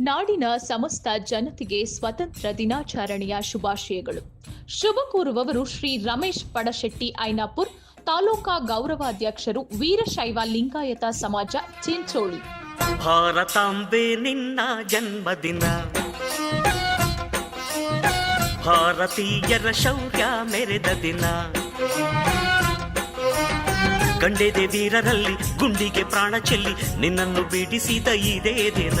ನಾಡಿನ ಸಮಸ್ತ ಜನತೆಗೆ ಸ್ವತಂತ್ರ ದಿನಾಚರಣೆಯ ಶುಭಾಶಯಗಳು. ಶುಭ ಕೋರುವವರು ಶ್ರೀ ರಮೇಶ್ ಪಡಶೆಟ್ಟಿ ಐನಾಪುರ್, ತಾಲೂಕಾ ಗೌರವಾಧ್ಯಕ್ಷರು ವೀರಶೈವ ಲಿಂಗಾಯತ ಸಮಾಜ, ಚಿಂಚೋಳಿ. ಭಾರತಾಂಬೆ ನಿನ್ನ ಜನ್ಮದಿನ. ಭಾರತೀಯರ ಶೌರ್ಯ ಮೆರೆದ ದಿನ. ಗಂಡೆದೆ ವೀರರಲ್ಲಿ ಗುಂಡಿಗೆ ಪ್ರಾಣ ಚೆಲ್ಲಿ ನಿನ್ನನ್ನು ಬಿಡಿಸಿದ ಇದೇ ದಿನ.